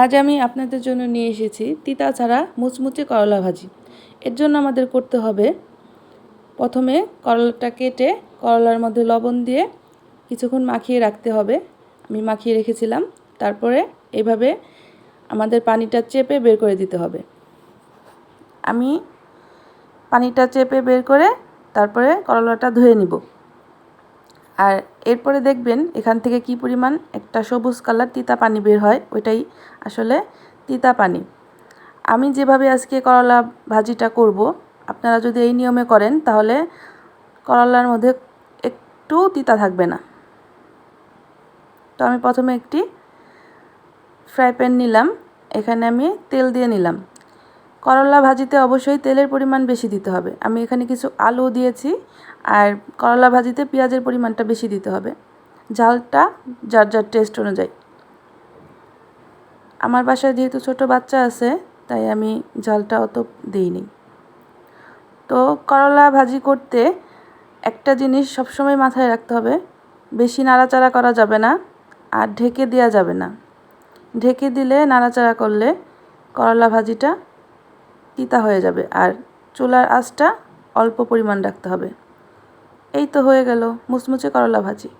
আজ আমি আপনাদের জন্য নিয়ে এসেছি তিতা ছাড়া মুচমুচে করলা ভাজি। এর জন্য আমাদের করতে হবে প্রথমে করলাটা কেটে করলার মধ্যে লবণ দিয়ে কিছুক্ষণ মাখিয়ে রাখতে হবে। আমি মাখিয়ে রেখেছিলাম। তারপরে এইভাবে আমাদের পানিটা চেপে বের করে দিতে হবে। আমি পানিটা চেপে বের করে তারপরে করলাটা ধুয়ে নিব। আর এরপরে দেখবেন এখান থেকে কি পরিমাণ একটা সবুজ কালার তিতা পানি বের হয়, ওইটাই আসলে তিতা পানি। আমি যেভাবে আজকে করলা ভাজিটা করব, আপনারা যদি এই নিয়মে করেন তাহলে করলার মধ্যে একটু তিতা থাকবে না। তো আমি প্রথমে একটি ফ্রাই প্যান নিলাম, এখানে আমি তেল দিয়ে নিলাম। করলা ভাজিতে অবশ্যই তেলের পরিমাণ বেশি দিতে হবে। আমি এখানে কিছু আলু দিয়েছি আর করলা ভাজিতে পেঁয়াজের পরিমাণটা বেশি দিতে হবে। ঝালটা যার যার টেস্ট অনুযায়ী। আমার বাসায় যেহেতু ছোট বাচ্চা আছে, তাই আমি ঝালটা অত দিইনি। তো করলা ভাজি করতে একটা জিনিস সবসময় মাথায় রাখতে হবে, বেশি নাড়াচাড়া করা যাবে না আর ঢেকে দেওয়া যাবে না। ঢেকে দিলে নাড়াচাড়া করলে করলা ভাজিটা তিতা হয়ে যাবে আর চুলার আঁচটা অল্প পরিমাণ রাখতে হবে। এই তো হয়ে গেল মুচমুচে করলা ভাজি।